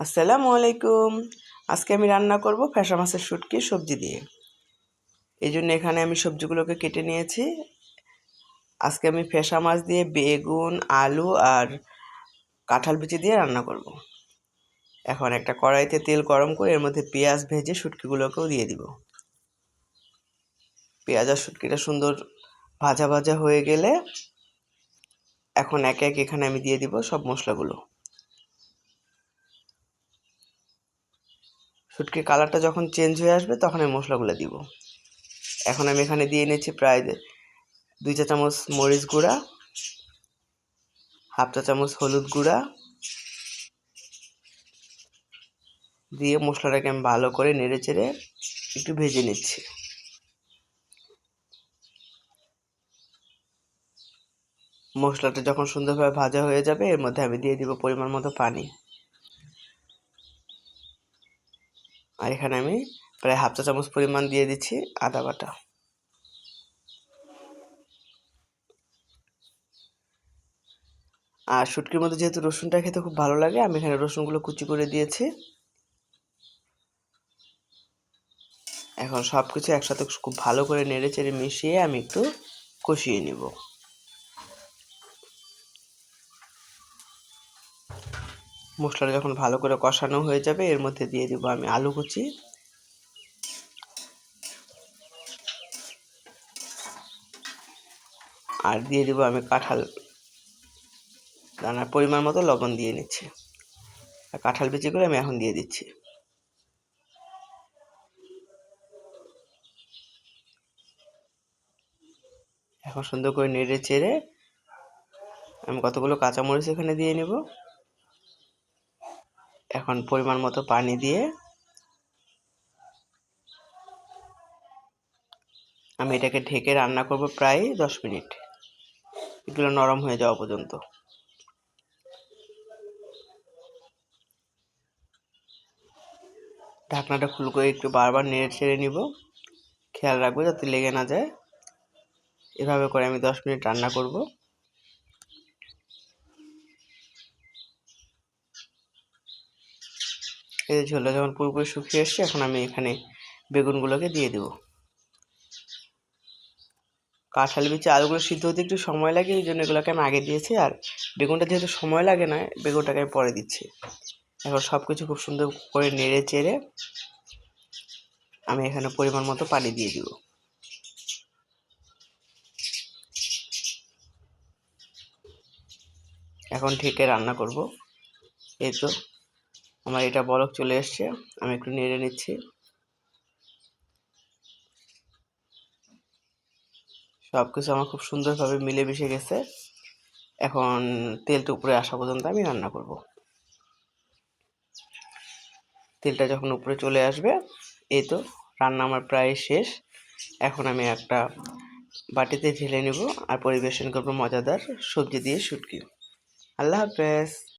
আসসালামু আলাইকুম আজকে আমি রান্না করব ফ্যাসা মাছের শুটকি সবজি দিয়ে। এই জন্য এখানে আমি সবজিগুলোকে কেটে নিয়েছি। আজকে আমি ফ্যাসা মাছ দিয়ে বেগুন, আলু আর কাঁঠাল বিচি দিয়ে রান্না করব। এখন একটা কড়াইতে তেল গরম করে এর মধ্যে পেঁয়াজ ভেজে শুটকিগুলোকেও দিয়ে দিব। পেঁয়াজ আর শুটকিটা সুন্দর ভাজা ভাজা হয়ে গেলে এখন এক এক এখানে আমি দিয়ে দিব সব মশলাগুলো। শুটকির কালারটা যখন চেঞ্জ হয়ে আসবে, তখন আমি মশলাগুলো দিব। এখন আমি এখানে দিয়ে নিচ্ছি প্রায় দুই চা চামচ মরিচ গুঁড়া, হাফ চা চামচ হলুদ গুঁড়া। দিয়ে মশলাটাকে আমি ভালো করে নেড়ে চেড়ে একটু ভেজে নিচ্ছি। মশলাটা যখন সুন্দরভাবে ভাজা হয়ে যাবে, এর মধ্যে আমি দিয়ে দিব পরিমাণ মতো পানি। আর এখানে আমি প্রায় হাফ চা চামচ পরিমাণ দিয়ে দিচ্ছি আদা বাটা। আর শুটকির মধ্যে যেহেতু রসুনটা খেতে খুব ভালো লাগে, আমি এখানে রসুনগুলো কুচি করে দিয়েছি। এখন সব কিছু একসাথে খুব ভালো করে নেড়ে চেড়ে মিশিয়ে আমি একটু কষিয়ে নিব। মশলাটা যখন ভালো করে কষানো হয়ে যাবে, এর মধ্যে দিয়ে দিব আমি আলু কুচি। আর দিয়ে দিব আমি কাঁঠাল। দানার পরিমাণ মতো লবণ দিয়ে নিচ্ছি। আর কাঁঠাল বিচিগুলো আমি এখন দিয়ে দিচ্ছি। এখন সুন্দর করে নেড়ে চেড়ে আমি কতগুলো কাঁচামরিচ এখানে দিয়ে নেব। এখন পরিমাণ মতো পানি দিয়ে আমি এটাকে ঢেকে রান্না করব প্রায় দশ মিনিট। এগুলো নরম হয়ে যাওয়া পর্যন্ত। ঢাকনাটা খুল করে একটু বারবার নেড়ে ছেড়ে নিব। খেয়াল রাখব যাতে লেগে না যায়। এভাবে করে আমি দশ মিনিট রান্না করব। এই ঝোলটা যখন পুরোপুরি শুকিয়ে এসছে, এখন আমি এখানে বেগুনগুলোকে দিয়ে দেব। কাঁঠাল বিচে আলুগুলো সিদ্ধ হতে একটু সময় লাগে, এই জন্য এগুলোকে আমি আগে দিয়েছি। আর বেগুনটা যেহেতু সময় লাগে না, বেগুনটাকে আমি পরে দিচ্ছি। এখন সব কিছু খুব সুন্দর করে নেড়ে চেড়ে আমি এখানে পরিমাণ মতো পানি দিয়ে দিব। এখন ঢেকে রান্না করব। এই তো। আমার এটা বলক চলে এসছে, আমি একটু নেড়ে নিচ্ছি। সব কিছু আমার খুব সুন্দরভাবে মিলে মিশে গেছে। এখন তেলটা উপরে আসা পর্যন্ত আমি রান্না করব। তেলটা যখন উপরে চলে আসবে, এই তো রান্না আমার প্রায় শেষ। এখন আমি একটা বাটিতে ঢেলে নেব আর পরিবেশন করব মজাদার সবজি দিয়ে শুটকি। আল্লাহ হাফেজ।